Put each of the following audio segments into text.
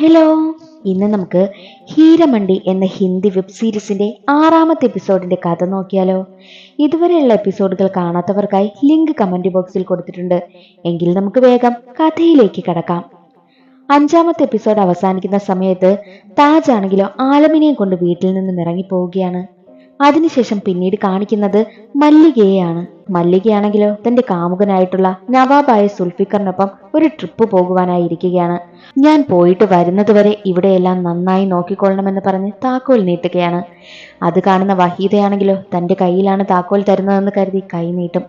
Hello ഇന്ന് നമുക്ക് ഹീരമണ്ടി എന്ന ഹിന്ദി വെബ് സീരീസിന്റെ ആറാമത്തെ എപ്പിസോഡിന്റെ കഥ നോക്കിയാലോ. ഇതുവരെയുള്ള എപ്പിസോഡുകൾ കാണാത്തവർക്കായി ലിങ്ക് കമന്റ് ബോക്സിൽ കൊടുത്തിട്ടുണ്ട്. എങ്കിൽ നമുക്ക് വേഗം കഥയിലേക്ക് കടക്കാം. അഞ്ചാമത്തെ എപ്പിസോഡ് അവസാനിക്കുന്ന സമയത്ത് താജ് ആണെങ്കിലോ ആലമിനെയും കൊണ്ട് വീട്ടിൽ നിന്നും ഇറങ്ങി പോവുകയാണ് അതിനുശേഷം പിന്നീട് കാണിക്കുന്നത് മല്ലികയെയാണ്. മല്ലികയാണെങ്കിലോ തന്റെ കാമുകനായിട്ടുള്ള നവാബായ സുൽഫിക്കറിനൊപ്പം ഒരു ട്രിപ്പ് പോകുവാനായി ഇരിക്കുകയാണ് ഞാൻ പോയിട്ട് വരുന്നതുവരെ ഇവിടെയെല്ലാം നന്നായി നോക്കിക്കൊള്ളണമെന്ന് പറഞ്ഞ് താക്കോൽ നീട്ടുകയാണ്. അത് കാണുന്ന വഹീദയാണെങ്കിലോ തന്റെ കയ്യിലാണ് താക്കോൽ തരുന്നതെന്ന് കരുതി കൈ നീട്ടും.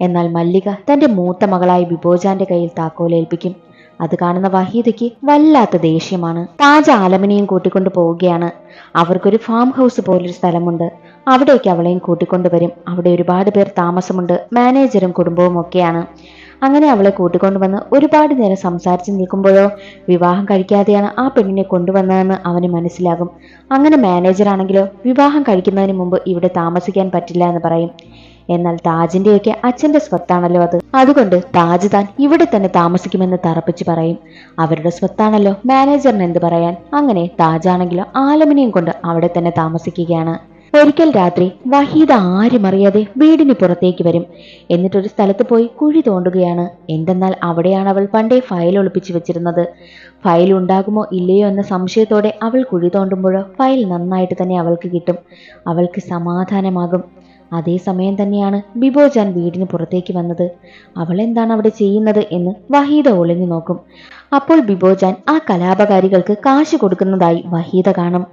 എന്നാൽ മല്ലിക തന്റെ മൂത്ത മകളായ ബിബോജാന്റെ കയ്യിൽ താക്കോൽ ഏൽപ്പിക്കും. അത് കാണുന്ന വഹീദയ്ക്ക് വല്ലാത്ത ദേഷ്യമാണ്. താജ് ആലമിനെയും കൂട്ടിക്കൊണ്ടു പോവുകയാണ്. അവർക്കൊരു ഫാം ഹൗസ് പോലൊരു സ്ഥലമുണ്ട്. അവിടേക്ക് അവളെയും കൂട്ടിക്കൊണ്ടുവരും. അവിടെ ഒരുപാട് പേർ താമസമുണ്ട്. മാനേജറും കുടുംബവും ഒക്കെയാണ്. അങ്ങനെ അവളെ കൂട്ടിക്കൊണ്ടുവന്ന് ഒരുപാട് നേരം സംസാരിച്ച് നിൽക്കുമ്പോഴോ വിവാഹം കഴിക്കാതെയാണ് ആ പെണ്ണിനെ കൊണ്ടുവന്നതെന്ന് അവന് മനസ്സിലാകും. അങ്ങനെ മാനേജറാണെങ്കിലോ വിവാഹം കഴിക്കുന്നതിന് മുമ്പ് ഇവിടെ താമസിക്കാൻ പറ്റില്ല എന്ന് പറയും. എന്നാൽ താജിന്റെയൊക്കെ അച്ഛന്റെ സ്വത്താണല്ലോ അത്. അതുകൊണ്ട് താജ് താൻ ഇവിടെ തന്നെ താമസിക്കുമെന്ന് തറപ്പിച്ച് പറയും. അവരുടെ സ്വത്താണല്ലോ മാനേജറിന് എന്ത് പറയാൻ? അങ്ങനെ താജാണെങ്കിലോ ആലമിനെയും കൊണ്ട് അവിടെ തന്നെ താമസിക്കുകയാണ്. ഒരിക്കൽ രാത്രി വഹീദ ആരും അറിയാതെ വീടിന് പുറത്തേക്ക് വരും. എന്നിട്ടൊരു സ്ഥലത്ത് പോയി കുഴി തോണ്ടുകയാണ്. എന്തെന്നാൽ അവിടെയാണ് അവൾ പണ്ടേ ഫയൽ ഒളിപ്പിച്ചു വെച്ചിരുന്നത്. ഫയൽ ഉണ്ടാകുമോ ഇല്ലയോ എന്ന സംശയത്തോടെ അവൾ കുഴി തോണ്ടുമ്പോഴോ ഫയൽ നന്നായിട്ട് തന്നെ അവൾക്ക് കിട്ടും. അവൾക്ക് സമാധാനമാകും. അതേസമയം തന്നെയാണ് ബിബോജാൻ വീടിന് പുറത്തേക്ക് വന്നത്. അവൾ എന്താണ് അവിടെ ചെയ്യുന്നത് എന്ന് വഹീദ ഒളിഞ്ഞു നോക്കും. അപ്പോൾ ബിബോജാൻ ആ കലാപകാരികൾക്ക് കാശ് കൊടുക്കുന്നതായി വഹീദ കാണും.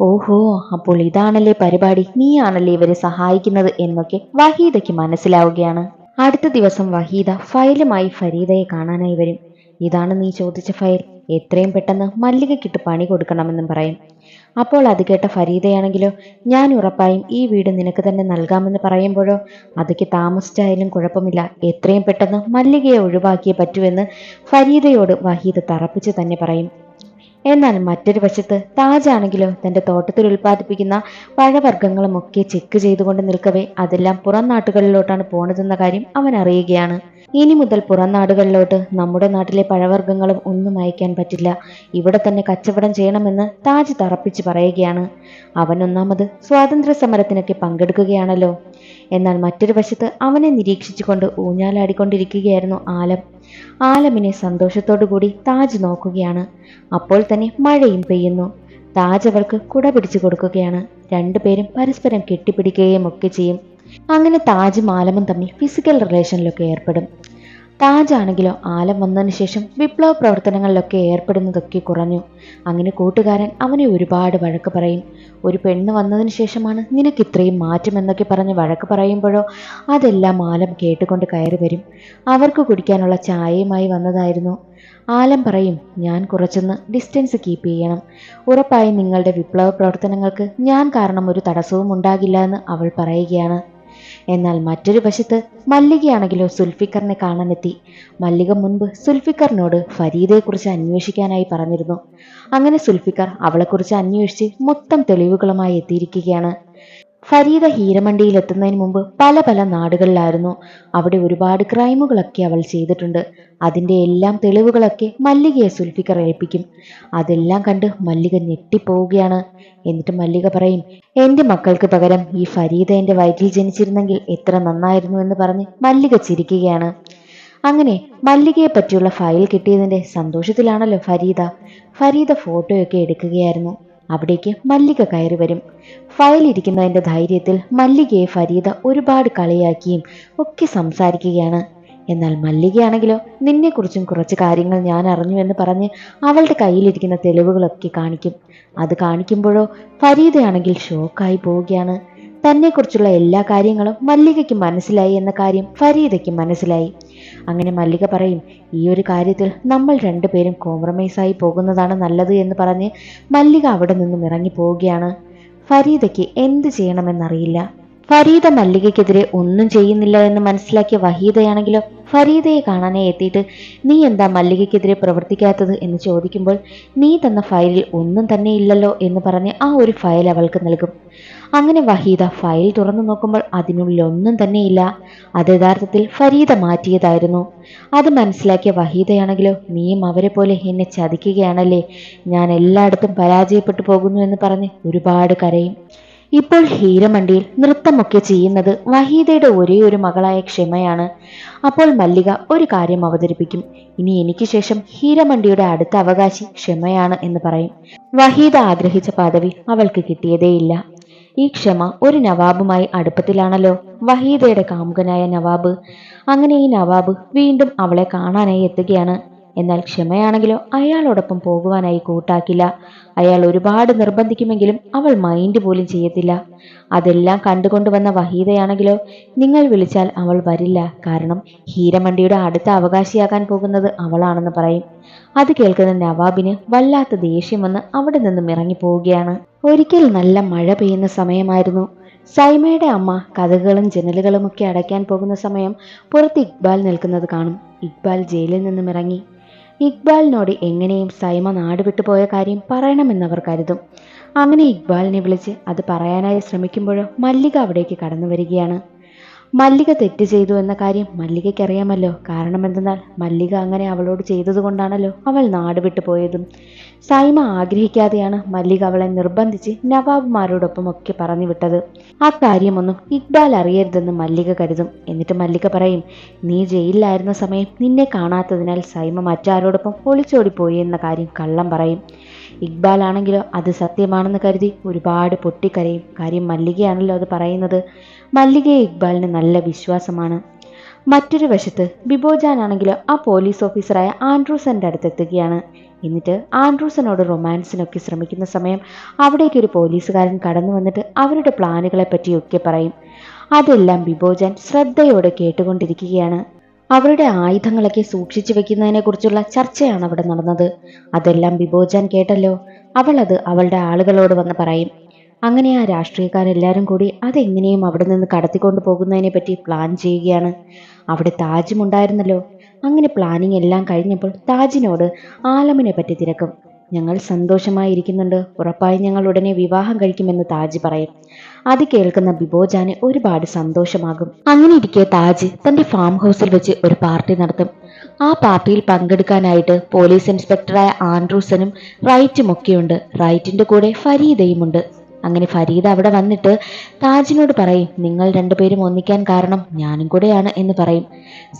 ഓഹോ അപ്പോൾ ഇതാണല്ലേ പരിപാടി. നീയാണല്ലേ ഇവരെ സഹായിക്കുന്നത് എന്നൊക്കെ വഹീദയ്ക്ക് മനസ്സിലാവുകയാണ്. അടുത്ത ദിവസം വഹീദ ഫയലുമായി ഫരീദയെ കാണാനായി വരും. ഇതാണ് നീ ചോദിച്ച ഫയൽ. എത്രയും പെട്ടെന്ന് മല്ലികയ്ക്കിട്ട് പണി കൊടുക്കണമെന്നും പറയും. അപ്പോൾ അത് കേട്ട ഫരീദയാണെങ്കിലോ ഞാൻ ഉറപ്പായും ഈ വീട് നിനക്ക് തന്നെ നൽകാമെന്ന് പറയുമ്പോഴോ അതൊക്കെ താമസിച്ചായാലും കുഴപ്പമില്ല. എത്രയും പെട്ടെന്ന് മല്ലികയെ ഒഴിവാക്കിയേ പറ്റുമെന്ന് ഫരീദയോട് വഹീദ് തറപ്പിച്ച് തന്നെ പറയും. എന്നാൽ മറ്റൊരു വശത്ത് താജാണെങ്കിലോ തന്റെ തോട്ടത്തിൽ ഉൽപ്പാദിപ്പിക്കുന്ന പഴവർഗങ്ങളുമൊക്കെ ചെക്ക് ചെയ്തുകൊണ്ട് നിൽക്കവേ അതെല്ലാം പുറം നാട്ടുകളിലോട്ടാണ് പോണതെന്ന കാര്യം അവൻ അറിയുകയാണ്. ഇനി മുതൽ പുറം നാടുകളിലോട്ട് നമ്മുടെ നാട്ടിലെ പഴവർഗങ്ങളും ഒന്നും അയക്കാൻ പറ്റില്ല. ഇവിടെ തന്നെ കച്ചവടം ചെയ്യണമെന്ന് താജ് തറപ്പിച്ച് പറയുകയാണ്. അവൻ ഒന്നാമത് സ്വാതന്ത്ര്യ സമരത്തിനൊക്കെ പങ്കെടുക്കുകയാണല്ലോ. എന്നാൽ മറ്റൊരു വശത്ത് അവനെ നിരീക്ഷിച്ചുകൊണ്ട് ഊഞ്ഞാലാടിക്കൊണ്ടിരിക്കുകയായിരുന്നു ആലം. ആലമിനെ സന്തോഷത്തോടു കൂടി താജ് നോക്കുകയാണ്. അപ്പോൾ തന്നെ മഴയും പെയ്യുന്നു. താജ് അവൾക്ക് കുട പിടിച്ചു കൊടുക്കുകയാണ്. രണ്ടുപേരും പരസ്പരം കെട്ടിപ്പിടിക്കുകയും ഒക്കെ ചെയ്യും. അങ്ങനെ താജും ആലമും തമ്മിൽ ഫിസിക്കൽ റിലേഷനിലൊക്കെ ഏർപ്പെടും. താജ് ആണെങ്കിലോ ആലം വന്നതിന് ശേഷം വിപ്ലവ പ്രവർത്തനങ്ങളിലൊക്കെ ഏർപ്പെടുന്നതൊക്കെ കുറഞ്ഞു. അങ്ങനെ കൂട്ടുകാരൻ അവനെ ഒരുപാട് വഴക്ക് പറയും. ഒരു പെണ്ണ് വന്നതിന് ശേഷമാണ് നിനക്ക് ഇത്രയും മാറ്റം എന്നൊക്കെ പറഞ്ഞ് വഴക്ക് പറയുമ്പോഴോ അതെല്ലാം ആലം കേട്ടുകൊണ്ട് കയറി വരും. അവർക്ക് കുടിക്കാനുള്ള ചായയുമായി വന്നതായിരുന്നു. ആലം പറയും ഞാൻ കുറച്ചൊന്ന് ഡിസ്റ്റൻസ് കീപ്പ് ചെയ്യണം. ഉറപ്പായും നിങ്ങളുടെ വിപ്ലവ പ്രവർത്തനങ്ങൾക്ക് ഞാൻ കാരണം ഒരു തടസ്സവും ഉണ്ടാകില്ല എന്ന് അവൾ പറയുകയാണ്. എന്നാൽ മറ്റൊരു വശത്ത് മല്ലികയാണെങ്കിലോ സുൽഫിക്കറിനെ കാണാനെത്തി. മല്ലിക മുൻപ് സുൽഫിക്കറിനോട് ഫരീദയെക്കുറിച്ച് അന്വേഷിക്കാനായി പറഞ്ഞിരുന്നു. അങ്ങനെ സുൽഫിക്കർ അവളെക്കുറിച്ച് അന്വേഷിച്ച് മൊത്തം തെളിവുകളുമായി എത്തിയിരിക്കുകയാണ്. ഫരീദ ഹീരമണ്ടിയിൽ എത്തുന്നതിന് മുമ്പ് പല പല നാടുകളിലായിരുന്നു. അവിടെ ഒരുപാട് ക്രൈമുകളൊക്കെ അവൾ ചെയ്തിട്ടുണ്ട്. അതിന്റെ എല്ലാം തെളിവുകളൊക്കെ മല്ലികയെ സുൽഫിക്കർ ഏൽപ്പിക്കും. അതെല്ലാം കണ്ട് മല്ലിക ഞെട്ടിപ്പോവുകയാണ്. എന്നിട്ട് മല്ലിക പറയും എന്റെ മക്കൾക്ക് പകരം ഈ ഫരീദ എന്റെ വയറ്റിൽ ജനിച്ചിരുന്നെങ്കിൽ എത്ര നന്നായിരുന്നു എന്ന് പറഞ്ഞ് മല്ലിക ചിരിക്കുകയാണ്. അങ്ങനെ മല്ലികയെ പറ്റിയുള്ള ഫയൽ കിട്ടിയതിന്റെ സന്തോഷത്തിലാണല്ലോ ഫരീദ. ഫരീദ ഫോട്ടോയൊക്കെ എടുക്കുകയായിരുന്നു. അവിടേക്ക് മല്ലിക കയറി വരും. ഫയൽ ഇരിക്കുന്നതിന്റെ ധൈര്യത്തിൽ മല്ലികയെ ഫരീദ ഒരുപാട് കളിയാക്കിയും ഒക്കെ സംസാരിക്കുകയാണ്. എന്നാൽ മല്ലികയാണെങ്കിലോ? നിന്നെക്കുറിച്ചും കുറച്ച് കാര്യങ്ങൾ ഞാൻ അറിഞ്ഞു എന്ന് പറഞ്ഞ് അവളുടെ കയ്യിലിരിക്കുന്ന തെളിവുകളൊക്കെ കാണിക്കും. അത് കാണിക്കുമ്പോഴോ ഫരീദയാണെങ്കിൽ ഷോക്കായി പോവുകയാണ്. തന്നെക്കുറിച്ചുള്ള എല്ലാ കാര്യങ്ങളും മല്ലികയ്ക്ക് മനസ്സിലായി എന്ന കാര്യം ഫരീദയ്ക്ക് മനസ്സിലായി. അങ്ങനെ മല്ലിക പറയും ഈ ഒരു കാര്യത്തിൽ നമ്മൾ രണ്ടുപേരും കോംപ്രമൈസ് ആയി പോകുന്നതാണ് നല്ലത് എന്ന് പറഞ്ഞ് മല്ലിക അവിടെ നിന്നും ഇറങ്ങി പോവുകയാണ്. ഫരീദയ്ക്ക് എന്ത് ചെയ്യണമെന്നറിയില്ല. ഫരീദ മല്ലികയ്ക്കെതിരെ ഒന്നും ചെയ്യുന്നില്ല എന്ന് മനസ്സിലാക്കിയ വഹീദയാണെങ്കിലോ ഫരീദയെ കാണാനായി എത്തിയിട്ട് നീ എന്താ മല്ലികയ്ക്കെതിരെ പ്രവർത്തിക്കാത്തത് എന്ന് ചോദിക്കുമ്പോൾ നീ തന്ന ഫയലിൽ ഒന്നും തന്നെ ഇല്ലല്ലോ എന്ന് പറഞ്ഞ് ആ ഒരു ഫയൽ അവൾക്ക് നൽകും. അങ്ങനെ വഹീദ ഫയൽ തുറന്നു നോക്കുമ്പോൾ അതിനുള്ളിൽ ഒന്നും തന്നെയില്ല. അത് യഥാർത്ഥത്തിൽ ഫരീദ മാറ്റിയതായിരുന്നു. അത് മനസ്സിലാക്കിയ വഹീദയാണെങ്കിലോ നീയും അവരെ പോലെ എന്നെ ചതിക്കുകയാണല്ലേ? ഞാൻ എല്ലായിടത്തും പരാജയപ്പെട്ടു പോകുന്നു എന്ന് പറഞ്ഞ് ഒരുപാട് കരയും. ഇപ്പോൾ ഹീരമണ്ടിയിൽ നൃത്തമൊക്കെ ചെയ്യുന്നത് വഹീദയുടെ ഒരേ ഒരു മകളായ ക്ഷമയാണ്. അപ്പോൾ മല്ലിക ഒരു കാര്യം അവതരിപ്പിക്കും. ഇനി എനിക്ക് ശേഷം ഹീരമണ്ടിയുടെ അടുത്ത അവകാശി ക്ഷമയാണ് എന്ന് പറയും. വഹീദ ആഗ്രഹിച്ച പദവി അവൾക്ക് കിട്ടിയതേയില്ല. ഈ ക്ഷമ ഒരു നവാബുമായി അടുപ്പത്തിലാണല്ലോ. വഹീദയുടെ കാമുകനായ നവാബ്. അങ്ങനെ ഈ നവാബ് വീണ്ടും അവളെ കാണാനായി എത്തുകയാണ്. എന്നാൽ ക്ഷമയാണെങ്കിലോ അയാളോടൊപ്പം പോകുവാനായി കൂട്ടാക്കില്ല. അയാൾ ഒരുപാട് നിർബന്ധിക്കുമെങ്കിലും അവൾ മൈൻഡ് പോലും ചെയ്യത്തില്ല. അതെല്ലാം കണ്ടുകൊണ്ട് വന്ന വഹീദയാണെങ്കിലോ നിങ്ങൾ വിളിച്ചാൽ അവൾ വരില്ല. കാരണം ഹീരമണ്ടിയുടെ അടുത്ത അവകാശിയാകാൻ പോകുന്നത് അവളാണെന്ന് പറയും. അത് കേൾക്കുന്ന നവാബിന് വല്ലാത്ത ദേഷ്യം വന്ന് അവിടെ നിന്നും ഇറങ്ങിപ്പോവുകയാണ്. ഒരിക്കൽ നല്ല മഴ പെയ്യുന്ന സമയമായിരുന്നു. സൈമയുടെ അമ്മ കഥകളും ജനലുകളുമൊക്കെ അടയ്ക്കാൻ പോകുന്ന സമയം പുറത്ത് ഇക്ബാൽ നിൽക്കുന്നത് കാണും. ഇക്ബാൽ ജയിലിൽ നിന്നും ഇറങ്ങി. ഇക്ബാലിനോട് എങ്ങനെയും സൈമ നാട് വിട്ടുപോയ കാര്യം പറയണമെന്നവർ കരുതും. അങ്ങനെ ഇക്ബാലിനെ വിളിച്ച് അത് പറയാനായി ശ്രമിക്കുമ്പോഴോ മല്ലിക അവിടേക്ക് കടന്നു വരികയാണ്. മല്ലിക തെറ്റ് ചെയ്തു എന്ന കാര്യം മല്ലികയ്ക്ക് അറിയാമല്ലോ കാരണം എന്തെന്നാൽ മല്ലിക അങ്ങനെ അവളോട് ചെയ്തതുകൊണ്ടാണല്ലോ അവൾ നാട് വിട്ടു പോയതും. സൈമ ആഗ്രഹിക്കാതെയാണ് മല്ലിക അവളെ നിർബന്ധിച്ച് നവാബ്മാരോടൊപ്പം ഒക്കെ പറഞ്ഞു വിട്ടത്. ആ കാര്യമൊന്നും ഇക്ബാൽ അറിയരുതെന്ന് മല്ലിക കരുതും. എന്നിട്ട് മല്ലിക പറയും നീ ജയിലിലായിരുന്ന സമയം നിന്നെ കാണാത്തതിനാൽ സൈമ മറ്റാരോടൊപ്പം ഒളിച്ചോടിപ്പോയി എന്ന കാര്യം കള്ളം പറയും. ഇക്ബാൽ ആണെങ്കിലോ അത് സത്യമാണെന്ന് കരുതി ഒരുപാട് പൊട്ടിക്കരയും. കാര്യം മല്ലികയാണല്ലോ അത് പറയുന്നത്. മല്ലികയെ ഇക്ബാലിന് നല്ല വിശ്വാസമാണ്. മറ്റൊരു വശത്ത് ബിബോജാൻ ആ പോലീസ് ഓഫീസറായ ആൻഡ്രൂസന്റെ അടുത്തെത്തുകയാണ്. എന്നിട്ട് ആൻഡ്രൂസനോട് റൊമാൻസിനൊക്കെ ശ്രമിക്കുന്ന സമയം അവിടേക്ക് ഒരു പോലീസുകാരൻ കടന്നു വന്നിട്ട് അവരുടെ പ്ലാനുകളെ പറ്റിയൊക്കെ പറയും. അതെല്ലാം ബിബോജാൻ ശ്രദ്ധയോടെ കേട്ടുകൊണ്ടിരിക്കുകയാണ്. അവരുടെ ആയുധങ്ങളൊക്കെ സൂക്ഷിച്ചു വെക്കുന്നതിനെ കുറിച്ചുള്ള ചർച്ചയാണ് അവിടെ നടന്നത്. അതെല്ലാം ബിബോജാൻ കേട്ടല്ലോ. അവൾ അത് അവളുടെ ആളുകളോട് വന്ന് പറയും. അങ്ങനെ ആ രാഷ്ട്രീയക്കാരെല്ലാവരും കൂടി അതെങ്ങനെയും അവിടെ നിന്ന് കടത്തിക്കൊണ്ട് പോകുന്നതിനെ പറ്റി പ്ലാൻ ചെയ്യുകയാണ്. അവിടെ താജും ഉണ്ടായിരുന്നല്ലോ. അങ്ങനെ പ്ലാനിങ് എല്ലാം കഴിഞ്ഞപ്പോൾ താജിനോട് ആലമിനെ പറ്റി തിരക്കും. ഞങ്ങൾ സന്തോഷമായിരിക്കുന്നുണ്ട്. ഉറപ്പായും ഞങ്ങൾ ഉടനെ വിവാഹം കഴിക്കുമെന്ന് താജ് പറയും. അത് കേൾക്കുന്ന ബിബോജാന് ഒരുപാട് സന്തോഷമാകും. അങ്ങനെ ഇരിക്കെ താജ് തന്റെ ഫാം ഹൗസിൽ വെച്ച് ഒരു പാർട്ടി നടത്തും. ആ പാർട്ടിയിൽ പങ്കെടുക്കാനായിട്ട് പോലീസ് ഇൻസ്പെക്ടറായ ആൻഡ്രൂസനും റൈറ്റും ഒക്കെയുണ്ട്. റൈറ്റിന്റെ കൂടെ ഫരീദയുമുണ്ട് അങ്ങനെ ഫരീദ അവിടെ വന്നിട്ട് താജിനോട് പറയും നിങ്ങൾ രണ്ടുപേരും ഒന്നിക്കാൻ കാരണം ഞാനും കൂടെയാണ് എന്ന് പറയും.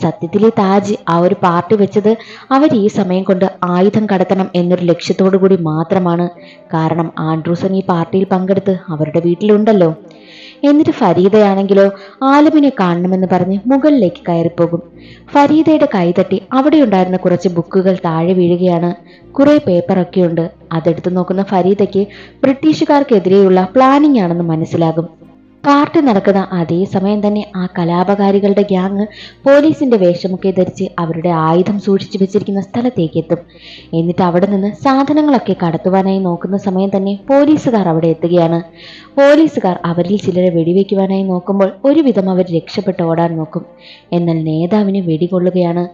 സത്യത്തിലെ താജ് ആ ഒരു പാർട്ടി വെച്ചത് അവർ ഈ സമയം കൊണ്ട് ആയുധം കടത്തണം എന്നൊരു ലക്ഷ്യത്തോടു കൂടി മാത്രമാണ്. കാരണം ആൻഡ്രൂസൺ ഈ പാർട്ടിയിൽ പങ്കെടുത്ത് അവരുടെ വീട്ടിലുണ്ടല്ലോ. എന്നിട്ട് ഫരീദയാണെങ്കിലോ ആലമിനെ കാണണമെന്ന് പറഞ്ഞ് മുകളിലേക്ക് കയറിപ്പോകും. ഫരീദയുടെ കൈതട്ടി അവിടെയുണ്ടായിരുന്ന കുറച്ച് ബുക്കുകൾ താഴെ വീഴുകയാണ്. കുറെ പേപ്പറൊക്കെയുണ്ട്. അതെടുത്തു നോക്കുന്ന ഫരീദയ്ക്ക് ബ്രിട്ടീഷുകാർക്കെതിരെയുള്ള പ്ലാനിംഗ് ആണെന്ന് മനസ്സിലാകും. പാർട്ടി നടക്കുന്ന അതേ സമയം തന്നെ ആ കലാപകാരികളുടെ ഗ്യാങ് പോലീസിന്റെ വേഷമൊക്കെ ധരിച്ച് അവരുടെ ആയുധം സൂക്ഷിച്ചു വെച്ചിരിക്കുന്ന സ്ഥലത്തേക്ക് എത്തും. എന്നിട്ട് അവിടെ നിന്ന് സാധനങ്ങളൊക്കെ കടത്തുവാനായി നോക്കുന്ന സമയം തന്നെ പോലീസുകാർ അവിടെ എത്തുകയാണ്. പോലീസുകാർ അവരിൽ ചിലരെ വെടിവെക്കുവാനായി നോക്കുമ്പോൾ ഒരുവിധം അവർ രക്ഷപ്പെട്ട് ഓടാൻ നോക്കും. എന്നാൽ നേതാവിന് വെടികൊള്ളുകയാണ്.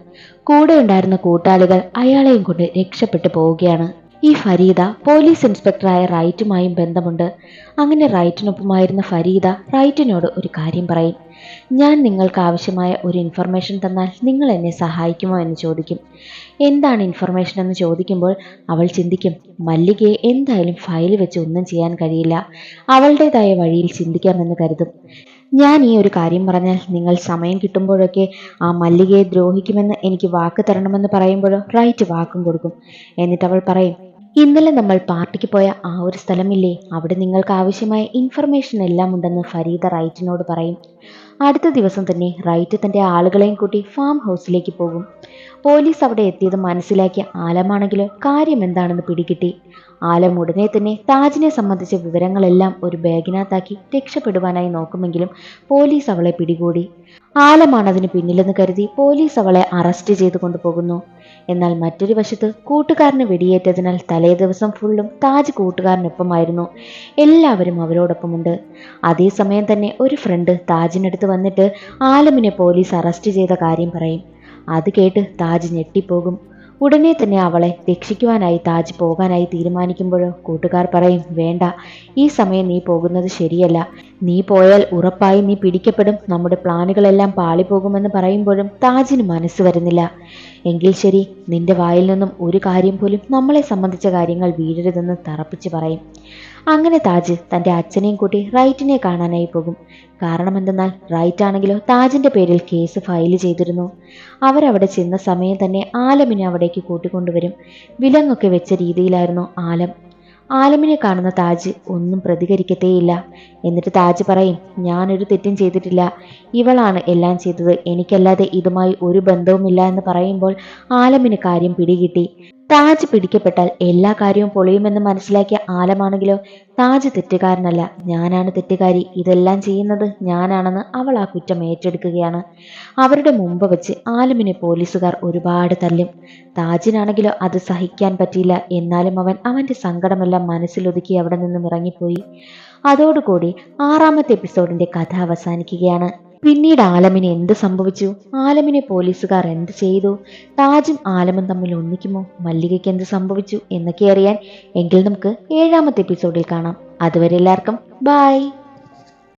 കൂടെ ഉണ്ടായിരുന്ന കൂട്ടാളികൾ അയാളെയും കൊണ്ട് രക്ഷപ്പെട്ടു പോവുകയാണ്. ഈ ഫരീദ പോലീസ് ഇൻസ്പെക്ടറായ റൈറ്റുമായും ബന്ധമുണ്ട്. അങ്ങനെ റൈറ്റിനൊപ്പമായിരുന്ന ഫരീദ റൈറ്റിനോട് ഒരു കാര്യം പറയും. ഞാൻ നിങ്ങൾക്ക് ആവശ്യമായ ഒരു ഇൻഫർമേഷൻ തന്നാൽ നിങ്ങൾ എന്നെ സഹായിക്കുമോ എന്ന് ചോദിക്കും. എന്താണ് ഇൻഫർമേഷൻ എന്ന് ചോദിക്കുമ്പോൾ അവൾ ചിന്തിക്കും മല്ലികയെ എന്തായാലും ഫയൽ വെച്ച് ഒന്നും ചെയ്യാൻ കഴിയില്ല. അവളുടേതായ വഴിയിൽ ചിന്തിക്കാമെന്ന് കരുതും. ഞാൻ ഈ ഒരു കാര്യം പറഞ്ഞാൽ നിങ്ങൾ സമയം കിട്ടുമ്പോഴൊക്കെ ആ മല്ലികയെ ദ്രോഹിക്കുമെന്ന് എനിക്ക് വാക്ക് തരണമെന്ന് പറയുമ്പോഴോ റൈറ്റ് വാക്കും കൊടുക്കും എന്നിട്ട് അവൾ പറയും. ഇന്നലെ നമ്മൾ പാർട്ടിക്ക് പോയ ആ ഒരു സ്ഥലമില്ലേ? അവിടെ നിങ്ങൾക്ക് ആവശ്യമായ ഇൻഫർമേഷൻ എല്ലാം ഉണ്ടെന്ന് ഫരീദ റൈറ്റിനോട് പറയും. അടുത്ത ദിവസം തന്നെ റൈറ്റ് തന്റെ ആളുകളെയും കൂട്ടി ഫാം ഹൗസിലേക്ക് പോകും. പോലീസ് അവിടെ എത്തിയത് മനസ്സിലാക്കിയ ആലമാണെങ്കിലോ കാര്യം എന്താണെന്ന് പിടികിട്ടി. ആലം ഉടനെ തന്നെ താജിനെ സംബന്ധിച്ച വിവരങ്ങളെല്ലാം ഒരു ബാഗിനകത്താക്കി രക്ഷപ്പെടുവാനായി നോക്കുമെങ്കിലും പോലീസ് അവളെ പിടികൂടി. ആലമാണ് അതിന് പിന്നിലെന്ന് കരുതി പോലീസ് അവളെ അറസ്റ്റ് ചെയ്തു കൊണ്ടുപോകുന്നു എന്നാൽ മറ്റൊരു വശത്ത് കൂട്ടുകാരന് വെടിയേറ്റതിനാൽ തലേ ദിവസം ഫുള്ളും താജ് കൂട്ടുകാരനൊപ്പമായിരുന്നു. എല്ലാവരും അവരോടൊപ്പമുണ്ട്. അതേസമയം തന്നെ ഒരു ഫ്രണ്ട് താജിനടുത്ത് വന്നിട്ട് ആലമിനെ പോലീസ് അറസ്റ്റ് ചെയ്ത കാര്യം പറയും. അത് കേട്ട് താജ് ഞെട്ടിപ്പോകും. ഉടനെ തന്നെ അവളെ രക്ഷിക്കുവാനായി താജ് പോകാനായി തീരുമാനിക്കുമ്പോഴോ കൂട്ടുകാർ പറയും വേണ്ട ഈ സമയം നീ പോകുന്നത് ശരിയല്ല. നീ പോയാൽ ഉറപ്പായി നീ പിടിക്കപ്പെടും. നമ്മുടെ പ്ലാനുകളെല്ലാം പാളിപ്പോകുമെന്ന് പറയുമ്പോഴും താജിന് മനസ്സ് വരുന്നില്ല. എങ്കിൽ ശരി നിന്റെ വായിൽ നിന്നും ഒരു കാര്യം പോലും നമ്മളെ സംബന്ധിച്ച കാര്യങ്ങൾ വീഴരുതെന്ന് തറപ്പിച്ച് പറയും. അങ്ങനെ താജ് തന്റെ അച്ഛനെയും കൂട്ടി റൈറ്റിനെ കാണാനായി പോകും. കാരണം എന്തെന്നാൽ റൈറ്റ് ആണെങ്കിലോ താജിന്റെ പേരിൽ കേസ് ഫയൽ ചെയ്തിരുന്നു. അവരവിടെ ചെന്ന സമയം തന്നെ ആലമിനെ അവിടേക്ക് കൂട്ടിക്കൊണ്ടുവരും. വിലങ്ങൊക്കെ വെച്ച രീതിയിലായിരുന്നു ആലം. ആലമിനെ കാണുന്ന താജ് ഒന്നും പ്രതികരിക്കത്തേയില്ല. എന്നിട്ട് താജ് പറയും ഞാനൊരു തെറ്റും ചെയ്തിട്ടില്ല. ഇവളാണ് എല്ലാം ചെയ്തത്. എനിക്കല്ലാതെ ഇതുമായി ഒരു ബന്ധവുമില്ല എന്ന് പറയുമ്പോൾ ആലമിന് കാര്യം പിടികിട്ടി. താജ് പിടിക്കപ്പെട്ടാൽ എല്ലാ കാര്യവും പൊളിയുമെന്ന് മനസ്സിലാക്കിയ ആലമാണെങ്കിലോ? താജ് തെറ്റുകാരനല്ല. ഞാനാണ് തെറ്റുകാരി. ഇതെല്ലാം ചെയ്യുന്നത് ഞാനാണെന്ന് അവൾ ആ കുറ്റം ഏറ്റെടുക്കുകയാണ്. അവരുടെ മുമ്പ് വെച്ച് ആലമിനെ പോലീസുകാർ ഒരുപാട് തല്ലും. താജിനാണെങ്കിലോ അത് സഹിക്കാൻ പറ്റിയില്ല. എന്നാലും അവൻ അവന്റെ സങ്കടമെല്ലാം മനസ്സിലൊതുക്കി അവിടെ നിന്നും ഇറങ്ങിപ്പോയി. അതോടുകൂടി ആറാമത്തെ എപ്പിസോഡിന്റെ കഥ അവസാനിക്കുകയാണ്. പിന്നീട് ആലമിന് എന്ത് സംഭവിച്ചു? ആലമിനെ പോലീസുകാർ എന്ത് ചെയ്തു? താജും ആലമും തമ്മിൽ ഒന്നിക്കുമോ? മല്ലികയ്ക്ക് എന്ത് സംഭവിച്ചു എന്നൊക്കെ അറിയാൻ എങ്കിൽ നമുക്ക് ഏഴാമത്തെ എപ്പിസോഡിൽ കാണാം. അതുവരെ എല്ലാവർക്കും ബൈ.